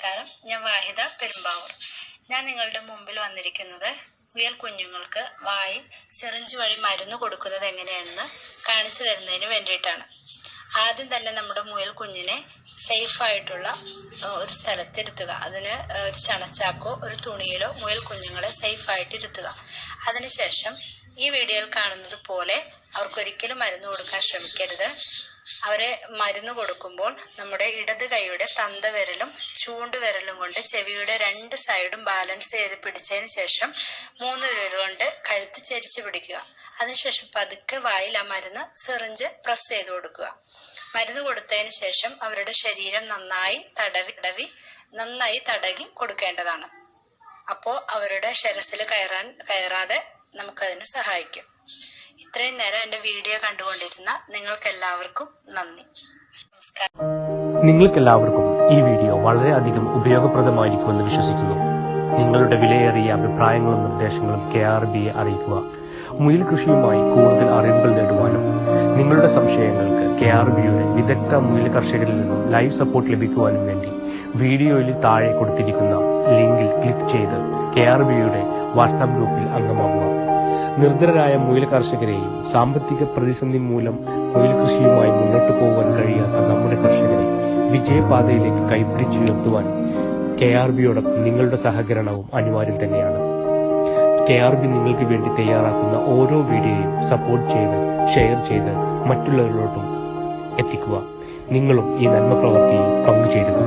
നമസ്കാരം. ഞാൻ വാഹിദ പെരുമ്പാവൂർ. ഞാൻ നിങ്ങളുടെ മുമ്പിൽ വന്നിരിക്കുന്നത് വിയൽ കുഞ്ഞുങ്ങൾക്ക് വായി സിറിഞ്ച് വഴി മരുന്ന് കൊടുക്കുന്നത് എങ്ങനെയാണെന്ന് കാണിച്ചു തരുന്നതിന് വേണ്ടിയിട്ടാണ്. ആദ്യം തന്നെ നമ്മുടെ മുയൽ കുഞ്ഞിനെ സേഫായിട്ടുള്ള ഒരു സ്ഥലത്തിരുത്തുക. അതിന് ഒരു ചണച്ചാക്കോ ഒരു തുണിയിലോ മുയൽ കുഞ്ഞുങ്ങളെ സേഫ് ആയിട്ട് ഇരുത്തുക. അതിനുശേഷം ഈ വീഡിയോയിൽ കാണുന്നത് പോലെ അവർക്കൊരിക്കലും മരുന്ന് കൊടുക്കാൻ ശ്രമിക്കരുത്. അവരെ മരുന്ന് കൊടുക്കുമ്പോൾ നമ്മുടെ ഇടത് കൈയുടെ തന്തവിരലും ചൂണ്ടുവിരലും കൊണ്ട് ചെവിയുടെ രണ്ട് സൈഡും ബാലൻസ് ചെയ്ത് പിടിച്ചതിന് ശേഷം മൂന്ന് വിരൽ കൊണ്ട് കഴുത്ത് ചരിച്ച് പിടിക്കുക. അതിനുശേഷം പതുക്കെ വായിൽ ആ മരുന്ന് സിറിഞ്ച് പ്രസ് ചെയ്ത് കൊടുക്കുക. മരുന്ന് കൊടുത്തതിന് ശേഷം അവരുടെ ശരീരം നന്നായി തടവി തടവി നന്നായി തടകി കൊടുക്കേണ്ടതാണ്. അപ്പോൾ അവരുടെ ശരസിൽ കയറാൻ കയറാതെ നമുക്കതിന് സഹായിക്കും. ഇത്രയും നേരം എന്റെ വീഡിയോ കണ്ടുകൊണ്ടിരുന്ന നിങ്ങൾക്കെല്ലാവർക്കും നന്ദി. നമസ്കാരം. നിങ്ങൾക്കെല്ലാവർക്കും ഈ വീഡിയോ വളരെയധികം ഉപയോഗപ്രദമായിരിക്കുമെന്ന് വിശ്വസിക്കുന്നു. നിങ്ങളുടെ വിലയേറിയ അഭിപ്രായങ്ങളും നിർദ്ദേശങ്ങളും കെ ആർ ബിയെ അറിയിക്കുക. മുയൽ കൃഷിയുമായി കൂടുതൽ അറിവുകൾ നേടുവാനും നിങ്ങളുടെ സംശയങ്ങൾക്ക് കെ ആർ ബിയുടെ വിദഗ്ധ മുയൽ കർഷകരിൽ നിന്നും ലൈവ് സപ്പോർട്ട് ലഭിക്കുവാനും വേണ്ടി വീഡിയോയിൽ താഴെ കൊടുത്തിരിക്കുന്ന ലിങ്കിൽ ക്ലിക്ക് ചെയ്ത് കെ ആർ ബിയുടെ വാട്സാപ്പ് ഗ്രൂപ്പിൽ അംഗമാകുക. നിർദ്ധരായ മുയൽ കർഷകരെയും സാമ്പത്തിക പ്രതിസന്ധി മൂലം മുയൽ കൃഷിയുമായി മുന്നോട്ടു പോകാൻ കഴിയാത്ത നമ്മുടെ കർഷകരെ വിജയപാതയിലേക്ക് കൈപിടിച്ചുയർത്തുവാൻ കെ ആർ ബിയോടൊപ്പം നിങ്ങളുടെ സഹകരണവും അനിവാര്യം തന്നെയാണ്. കെ ആർ ബി നിങ്ങൾക്ക് വേണ്ടി തയ്യാറാക്കുന്ന ഓരോ വീഡിയോയും സപ്പോർട്ട് ചെയ്ത് ഷെയർ ചെയ്ത് മറ്റുള്ളവരിലോട്ടും എത്തിക്കുക. നിങ്ങളും ഈ നന്മ പ്രവൃത്തിയിൽ പങ്കുചേരുക.